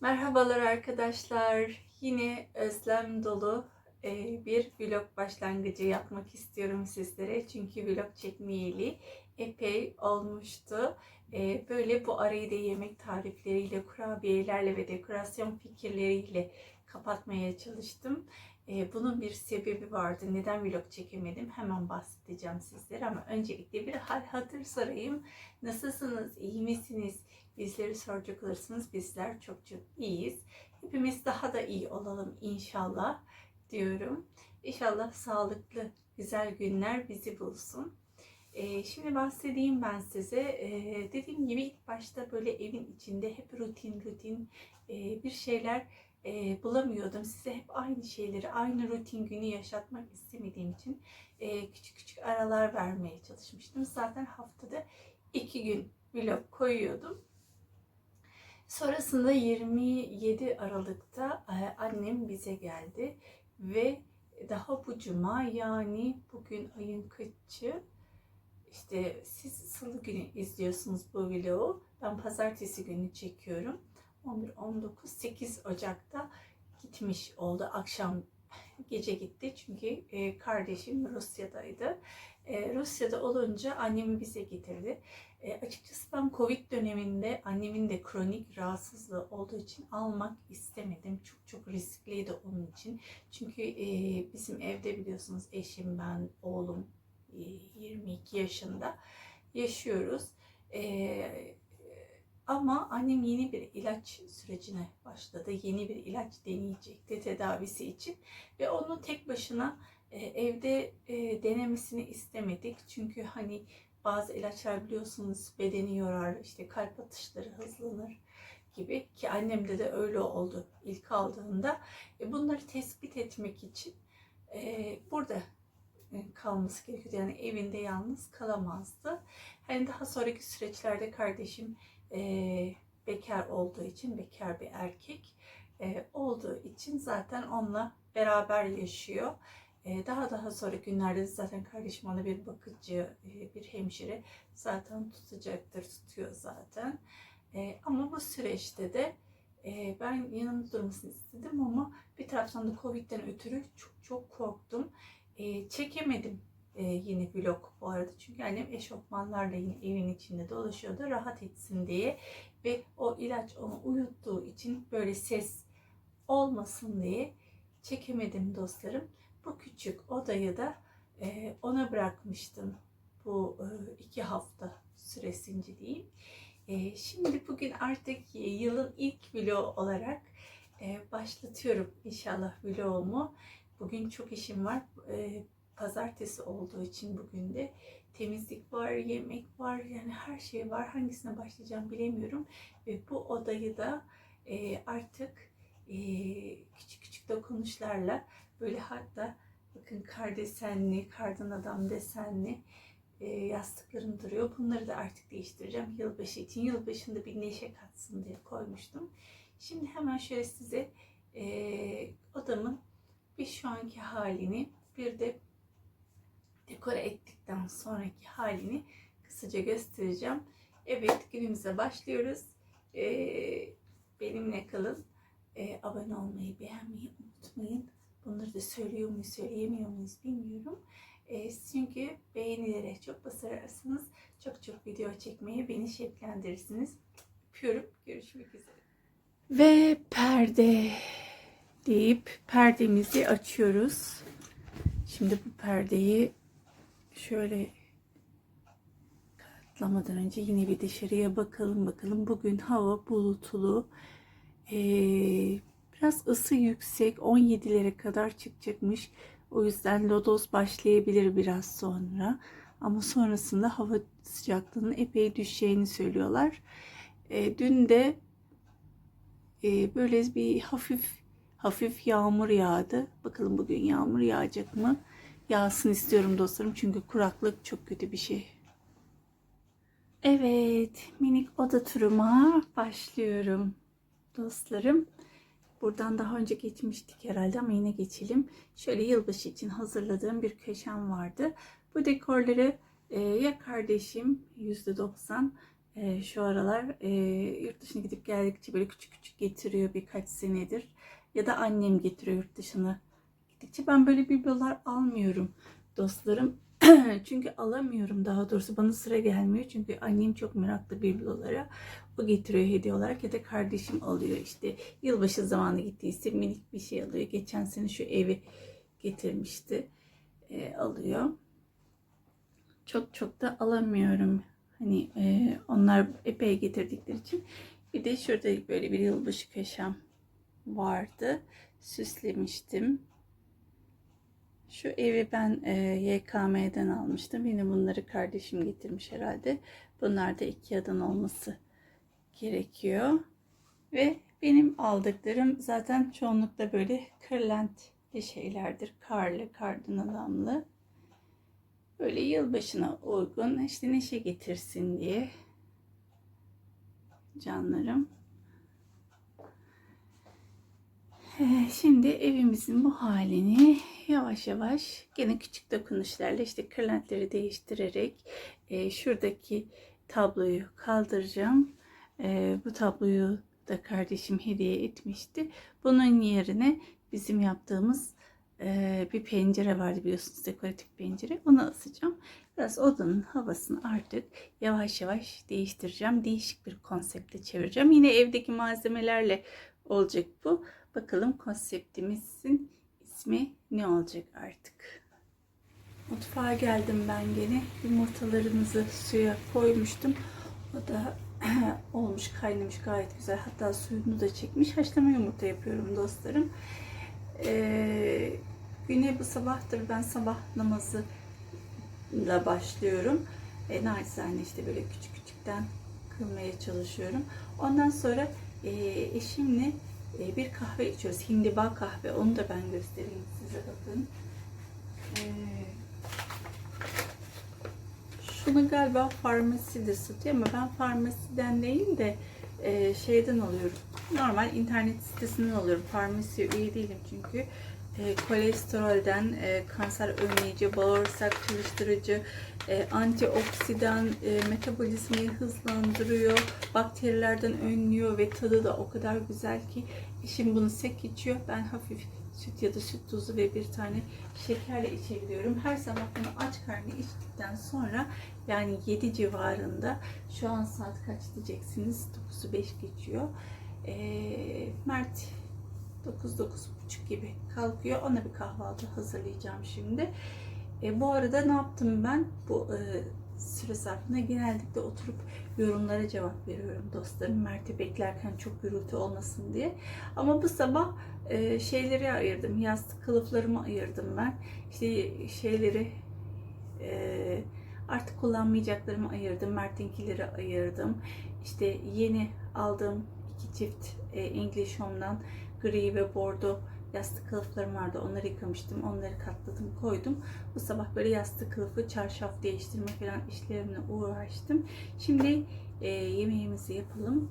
Merhabalar arkadaşlar. Yine özlem dolu e, bir vlog başlangıcı yapmak istiyorum sizlere. Çünkü vlog çekmeyeli epey olmuştu. E, Böyle bu arayı da yemek tarifleriyle, kurabiyelerle ve dekorasyon fikirleriyle kapatmaya çalıştım. E, Bunun bir sebebi vardı. Neden vlog çekemedim? Hemen bahsedeceğim sizlere ama öncelikle bir hal hatır sorayım. Nasılsınız? İyi misiniz? Bizleri soracak olursanız bizler çok çok iyiyiz. Hepimiz daha da iyi olalım inşallah diyorum. İnşallah sağlıklı, güzel günler bizi bulsun. Ee, şimdi bahsedeyim ben size. Ee, dediğim gibi ilk başta böyle evin içinde hep rutin rutin e, bir şeyler e, bulamıyordum. Size hep aynı şeyleri, aynı rutin günü yaşatmak istemediğim için e, küçük küçük aralar vermeye çalışmıştım. Zaten haftada iki gün vlog koyuyordum. Sonrasında 27 Aralık'ta e, annem bize geldi ve daha bu cuma yani bugün ayın kaçı işte siz salı günü izliyorsunuz bu vlogu. Ben pazartesi günü çekiyorum. 11, 19, 8 Ocak'ta gitmiş oldu. Akşam gece gitti çünkü e, kardeşim Rusya'daydı. E, Rusya'da olunca annemi bize getirdi. E, açıkçası ben Covid döneminde annemin de kronik rahatsızlığı olduğu için almak istemedim. Çok çok riskliydi onun için. Çünkü e, bizim evde biliyorsunuz eşim, ben, oğlum e, 22 yaşında yaşıyoruz. E, ama annem yeni bir ilaç sürecine başladı. Yeni bir ilaç deneyecekti tedavisi için. Ve onu tek başına e, evde e, denemesini istemedik. Çünkü hani bazı ilaçlar biliyorsunuz bedeni yorar, işte kalp atışları hızlanır gibi ki annemde de öyle oldu ilk aldığında. E, bunları tespit etmek için e, burada e, kalması gerekiyordu. Yani evinde yalnız kalamazdı. Hani daha sonraki süreçlerde kardeşim e, bekar olduğu için, bekar bir erkek e, olduğu için zaten onunla beraber yaşıyor. E, daha daha sonra günlerde zaten kardeşim ona bir bakıcı, e, bir hemşire zaten tutacaktır, tutuyor zaten. E, ama bu süreçte de e, ben yanımda durmasını istedim ama bir taraftan da Covid'den ötürü çok çok korktum. E, çekemedim e, yine vlog bu arada. Çünkü annem eşofmanlarla yine evin içinde dolaşıyordu rahat etsin diye. Ve o ilaç onu uyuttuğu için böyle ses olmasın diye çekemedim dostlarım. Bu küçük odayı da e, ona bırakmıştım bu e, iki hafta süresince diyeyim. E, şimdi bugün artık yılın ilk vlog olarak e, başlatıyorum inşallah vlogumu. Bugün çok işim var. E, pazartesi olduğu için bugün de temizlik var, yemek var yani her şey var. Hangisine başlayacağım bilemiyorum. Ve bu odayı da e, artık e, küçük küçük dokunuşlarla böyle hatta bakın kar desenli, kardan adam desenli e, yastıklarım duruyor. Bunları da artık değiştireceğim. Yılbaşı için yılbaşında bir neşe katsın diye koymuştum. Şimdi hemen şöyle size e, odamın bir şu anki halini bir de dekore ettikten sonraki halini kısaca göstereceğim. Evet günümüze başlıyoruz. Ee, benimle kalın. Ee, abone olmayı, beğenmeyi unutmayın. Bunları da söylüyor muyuz, söyleyemiyor muyuz bilmiyorum. Ee, çünkü beğenilere çok basarsanız çok çok video çekmeye beni şevklendirirsiniz. Öpüyorum. Görüşmek üzere. Ve perde deyip perdemizi açıyoruz. Şimdi bu perdeyi şöyle katlamadan önce yine bir dışarıya bakalım bakalım. Bugün hava bulutlu. Ee, biraz ısı yüksek. 17'lere kadar çıkacakmış. O yüzden lodos başlayabilir biraz sonra. Ama sonrasında hava sıcaklığının epey düşeceğini söylüyorlar. Ee, dün de e, böyle bir hafif hafif yağmur yağdı. Bakalım bugün yağmur yağacak mı? Yağsın istiyorum dostlarım çünkü kuraklık çok kötü bir şey. Evet, minik oda turuma başlıyorum dostlarım. Buradan daha önce geçmiştik herhalde ama yine geçelim. Şöyle yılbaşı için hazırladığım bir köşem vardı. Bu dekorları e, ya kardeşim %90 e, şu aralar e, yurt dışına gidip geldikçe böyle küçük küçük getiriyor birkaç senedir. Ya da annem getiriyor yurt dışına gittikçe. Ben böyle biblolar almıyorum dostlarım. Çünkü alamıyorum daha doğrusu bana sıra gelmiyor. Çünkü annem çok meraklı biblolara. O getiriyor hediye olarak ya da kardeşim alıyor işte. Yılbaşı zamanı gittiyse minik bir şey alıyor. Geçen sene şu evi getirmişti. E, alıyor. Çok çok da alamıyorum. Hani e, onlar epey getirdikleri için. Bir de şurada böyle bir yılbaşı köşem vardı. Süslemiştim. Şu evi ben e, YKM'den almıştım. Yine bunları kardeşim getirmiş herhalde. Bunlar da Ikea'dan olması gerekiyor. Ve benim aldıklarım zaten çoğunlukla böyle kırlentli şeylerdir. Karlı, kardan adamlı. Böyle yılbaşına uygun işte neşe getirsin diye canlarım. Ee, Şimdi evimizin bu halini yavaş yavaş gene küçük dokunuşlarla işte kırlentleri değiştirerek e, şuradaki tabloyu kaldıracağım. E, bu tabloyu da kardeşim hediye etmişti. Bunun yerine bizim yaptığımız bir pencere vardı biliyorsunuz dekoratif pencere. Onu asacağım. Biraz odanın havasını artık yavaş yavaş değiştireceğim. Değişik bir konsepte çevireceğim. Yine evdeki malzemelerle olacak bu. Bakalım konseptimizin ismi ne olacak artık. Mutfağa geldim ben gene. Yumurtalarımızı suya koymuştum. O da olmuş, kaynamış gayet güzel. Hatta suyunu da çekmiş. Haşlama yumurta yapıyorum dostlarım. Ee, güne bu sabahtır ben sabah namazı da başlıyorum. E, naçizane işte böyle küçük küçükten kılmaya çalışıyorum. Ondan sonra e, eşimle e, bir kahve içiyoruz. Hindiba kahve. Onu da ben göstereyim size bakın. E, şunu galiba farmaside satıyor ama ben farmasiden değil de e, şeyden alıyorum. Normal internet sitesinden alıyorum. Farmasiye üye değilim çünkü. E, kolesterolden, e, kanser önleyici, bağırsak çalıştırıcı, e, antioksidan, e, metabolizmayı hızlandırıyor, bakterilerden önlüyor ve tadı da o kadar güzel ki eşim bunu sek içiyor. Ben hafif süt ya da süt tuzu ve bir tane şekerle içebiliyorum. Her sabah bunu aç karnı içtikten sonra yani 7 civarında şu an saat kaç diyeceksiniz? 9'u 5 geçiyor. E, Mert 9-9.30 gibi kalkıyor. Ona bir kahvaltı hazırlayacağım şimdi. E, bu arada ne yaptım ben? Bu e, süre zarfında genellikle oturup yorumlara cevap veriyorum dostlarım. Mert'i beklerken çok gürültü olmasın diye. Ama bu sabah e, şeyleri ayırdım. Yastık kılıflarımı ayırdım ben. İşte şeyleri e, artık kullanmayacaklarımı ayırdım. Mert'inkileri ayırdım. İşte yeni aldığım iki çift e, English Home'dan gri ve bordo yastık kılıflarım vardı. Onları yıkamıştım. Onları katladım, koydum. Bu sabah böyle yastık kılıfı, çarşaf değiştirme falan işlerimle uğraştım. Şimdi e, yemeğimizi yapalım.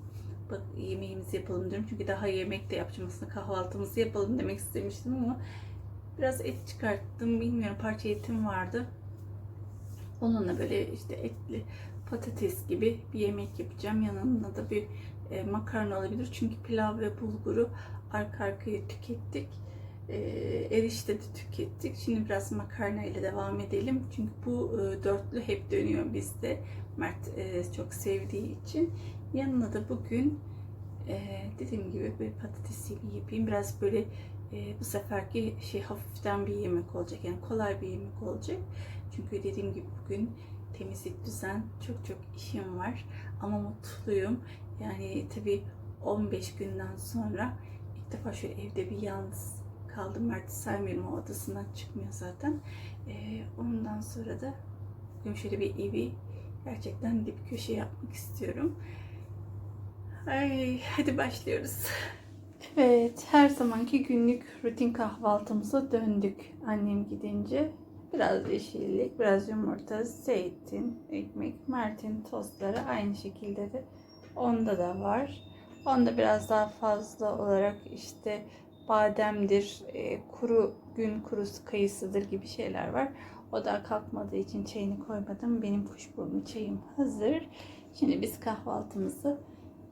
Bak yemeğimizi yapalım diyorum. Çünkü daha yemek de yapacağım aslında kahvaltımızı yapalım demek istemiştim ama biraz et çıkarttım. Bilmiyorum parça etim vardı. Onunla böyle işte etli patates gibi bir yemek yapacağım. Yanında da bir e, makarna olabilir. Çünkü pilav ve bulguru arka arkaya tükettik. E, erişte de tükettik. Şimdi biraz makarna ile devam edelim. Çünkü bu e, dörtlü hep dönüyor bizde. Mert e, çok sevdiği için. Yanına da bugün e, dediğim gibi bir patates yapayım. Biraz böyle e, bu seferki şey hafiften bir yemek olacak. Yani kolay bir yemek olacak. Çünkü dediğim gibi bugün temizlik, düzen çok çok işim var. Ama mutluyum. Yani tabii 15 günden sonra defa şöyle evde bir yalnız kaldım. Mert'i saymıyorum o odasından çıkmıyor zaten. Ee, ondan sonra da şöyle bir evi gerçekten dip köşe yapmak istiyorum. Ay, hadi başlıyoruz. Evet, her zamanki günlük rutin kahvaltımıza döndük annem gidince. Biraz yeşillik, biraz yumurta, zeytin, ekmek, Mert'in tostları aynı şekilde de onda da var. Onda biraz daha fazla olarak işte bademdir, e, kuru gün kurusu kayısıdır gibi şeyler var. O da kalkmadığı için çayını koymadım. Benim kuşburnu çayım hazır. Şimdi biz kahvaltımızı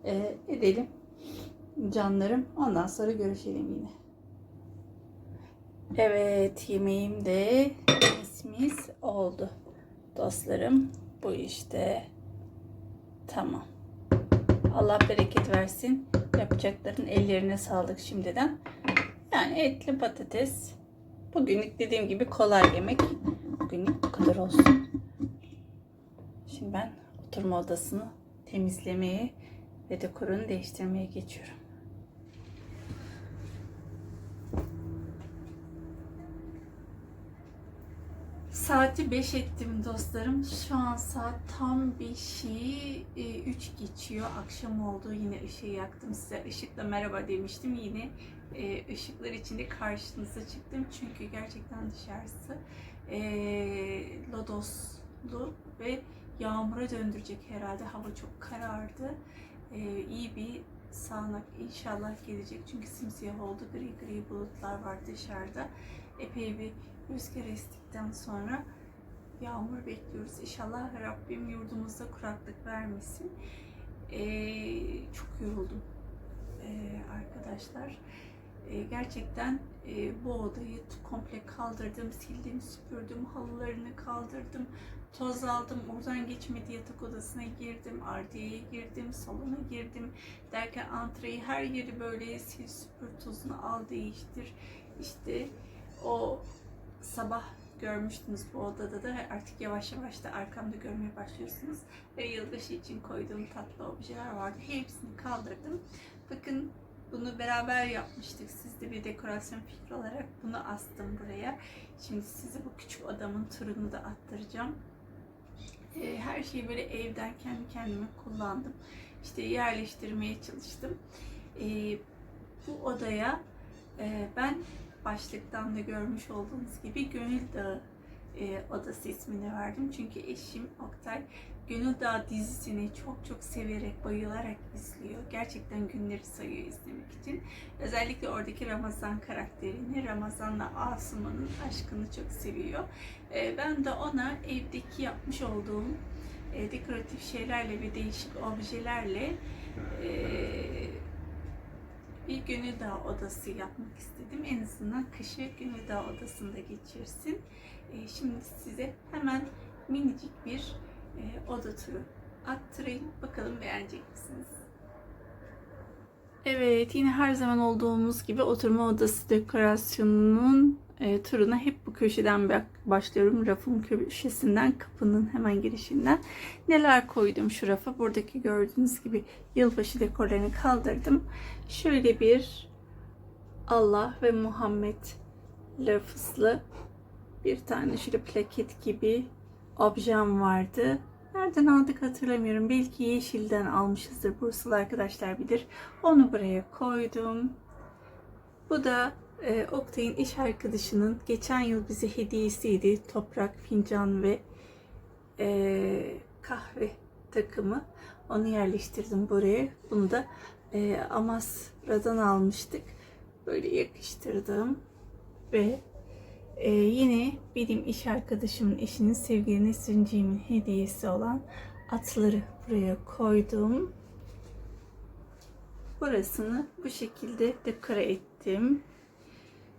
e, edelim canlarım. Ondan sonra görüşelim yine. Evet yemeğim de mis oldu. Dostlarım bu işte tamam. Allah bereket versin. Yapacakların ellerine sağlık şimdiden. Yani etli patates. Bugünlük dediğim gibi kolay yemek. Bugünlük bu kadar olsun. Şimdi ben oturma odasını temizlemeye ve dekorunu değiştirmeye geçiyorum. Saati 5 ettim dostlarım. Şu an saat tam 5'i 3 geçiyor. Akşam oldu. Yine ışığı yaktım size. Işıkla merhaba demiştim. Yine e, ışıklar içinde karşınıza çıktım. Çünkü gerçekten dışarısı e, lodoslu ve yağmura döndürecek herhalde. Hava çok karardı. E, iyi bir sağanak inşallah gelecek. Çünkü simsiyah oldu. Gri gri bulutlar var dışarıda. Epey bir rüzgar estikten sonra yağmur bekliyoruz. İnşallah Rabbim yurdumuzda kuraklık vermesin. Ee, çok yoruldum ee, arkadaşlar. Ee, gerçekten e, bu odayı komple kaldırdım, sildim, süpürdüm, halılarını kaldırdım, toz aldım, oradan geçmedi yatak odasına girdim, ardiyeye girdim, salona girdim derken antreyi her yeri böyle sil süpür tozunu al değiştir. İşte o sabah görmüştünüz bu odada da artık yavaş yavaş da arkamda görmeye başlıyorsunuz. Ve yılbaşı için koyduğum tatlı objeler vardı. Hepsini kaldırdım. Bakın bunu beraber yapmıştık. Siz de bir dekorasyon fikri olarak bunu astım buraya. Şimdi size bu küçük odamın turunu da attıracağım. Ee, Her şeyi böyle evden kendi kendime kullandım. İşte yerleştirmeye çalıştım. Ee, Bu odaya e, ben başlıktan da görmüş olduğunuz gibi Gönül Dağı e, odası ismini verdim. Çünkü eşim Oktay Gönül Dağı dizisini çok çok severek, bayılarak izliyor. Gerçekten günleri sayıyor izlemek için. Özellikle oradaki Ramazan karakterini, Ramazan'la Asuman'ın aşkını çok seviyor. E, ben de ona evdeki yapmış olduğum e, dekoratif şeylerle ve değişik objelerle e, bir Gönül Dağı odası yapmak istedim. En azından kışı Gönül Dağı odasında geçirsin. E, şimdi size hemen minicik bir e, oda turu attırayım. Bakalım beğenecek misiniz? Evet, yine her zaman olduğumuz gibi oturma odası dekorasyonunun e, turuna hep bu köşeden başlıyorum. Rafın köşesinden, kapının hemen girişinden. Neler koydum şu rafa? Buradaki gördüğünüz gibi yılbaşı dekorlarını kaldırdım. Şöyle bir Allah ve Muhammed lafızlı bir tane şöyle plaket gibi objem vardı. Nereden aldık hatırlamıyorum. Belki yeşilden almışızdır. Bursalı arkadaşlar bilir. Onu buraya koydum. Bu da e, Oktay'ın iş arkadaşının geçen yıl bize hediyesiydi. Toprak, fincan ve e, kahve takımı. Onu yerleştirdim buraya. Bunu da e, Amasra'dan almıştık. Böyle yakıştırdım. Ve e, yine benim iş arkadaşımın eşinin sevgili Nesrinciğimin hediyesi olan atları buraya koydum. Burasını bu şekilde dekore ettim.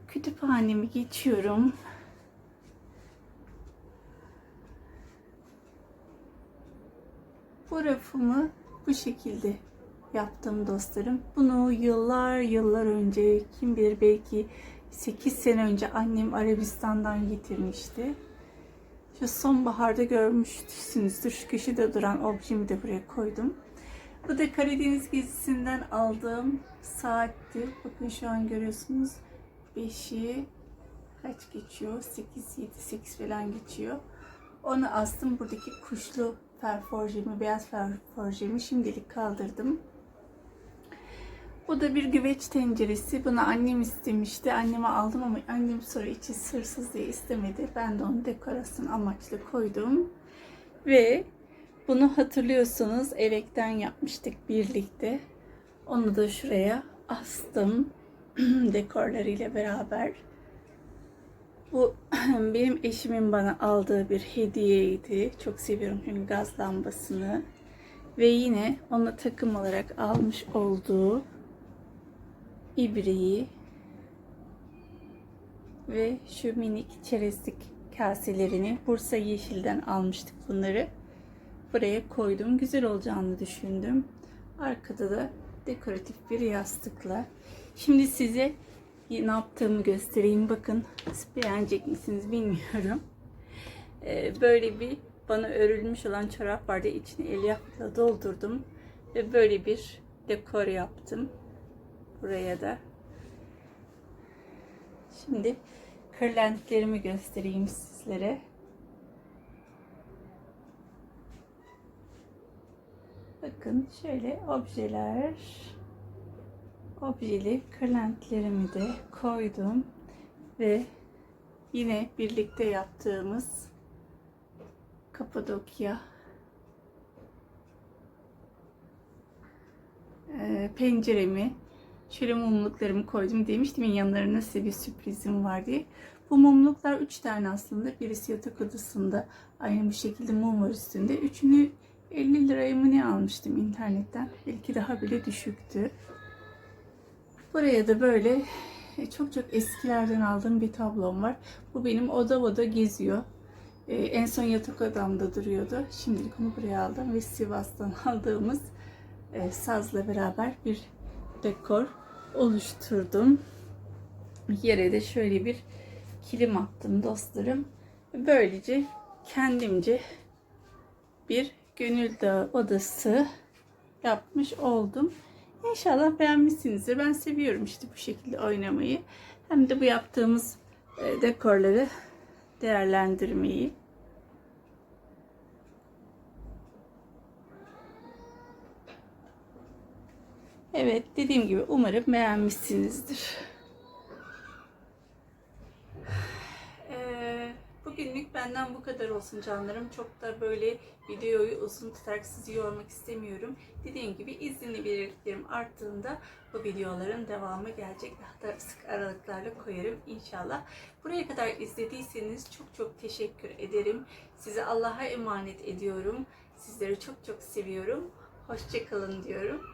Kütüphanemi geçiyorum. Bu rafımı bu şekilde yaptım dostlarım. Bunu yıllar yıllar önce kim bilir belki 8 sene önce annem Arabistan'dan getirmişti. Şu sonbaharda görmüşsünüzdür. Şu köşede duran objemi de buraya koydum. Bu da Karadeniz gezisinden aldığım saatti. Bakın şu an görüyorsunuz. 5'i kaç geçiyor? 8, 7, 8 falan geçiyor. Onu astım. Buradaki kuşlu ferforjemi, beyaz ferforjemi şimdilik kaldırdım. Bu da bir güveç tenceresi. Bunu annem istemişti. Anneme aldım ama annem sonra içi sırsız diye istemedi. Ben de onu dekorasyon amaçlı koydum. Ve bunu hatırlıyorsanız elekten yapmıştık birlikte. Onu da şuraya astım. Dekorlarıyla beraber. Bu benim eşimin bana aldığı bir hediyeydi. Çok seviyorum çünkü gaz lambasını. Ve yine ona takım olarak almış olduğu ibreyi ve şu minik çerezlik kaselerini Bursa Yeşil'den almıştık bunları. Buraya koydum. Güzel olacağını düşündüm. Arkada da dekoratif bir yastıkla. Şimdi size ne yaptığımı göstereyim. Bakın beğenecek misiniz bilmiyorum. Ee, böyle bir bana örülmüş olan çorap vardı. İçine elyafla doldurdum. Ve böyle bir dekor yaptım. Buraya da. Şimdi kırlentlerimi göstereyim sizlere. Bakın şöyle objeler objeli kırlentlerimi de koydum ve yine birlikte yaptığımız Kapadokya e, penceremi şöyle mumluklarımı koydum demiştim ya yanlarına size bir sürprizim var diye. Bu mumluklar 3 tane aslında. Birisi yatak odasında aynı bu şekilde mum var üstünde. Üçünü 50 liraya mı ne almıştım internetten. Belki daha bile düşüktü. Buraya da böyle e, çok çok eskilerden aldığım bir tablom var. Bu benim oda oda geziyor. Ee, en son yatak odamda duruyordu. Şimdilik onu buraya aldım ve Sivas'tan aldığımız e, sazla beraber bir dekor oluşturdum. Yere de şöyle bir kilim attım dostlarım. Böylece kendimce bir gönül dağı odası yapmış oldum. İnşallah beğenmişsinizdir. Ben seviyorum işte bu şekilde oynamayı. Hem de bu yaptığımız e, dekorları değerlendirmeyi. Evet dediğim gibi umarım beğenmişsinizdir. Ee, bugünlük benden bu kadar olsun canlarım. Çok da böyle videoyu uzun tutarak sizi yormak istemiyorum. Dediğim gibi izlenebilirliklerim arttığında bu videoların devamı gelecek. Da sık aralıklarla koyarım inşallah. Buraya kadar izlediyseniz çok çok teşekkür ederim. Sizi Allah'a emanet ediyorum. Sizleri çok çok seviyorum. Hoşçakalın diyorum.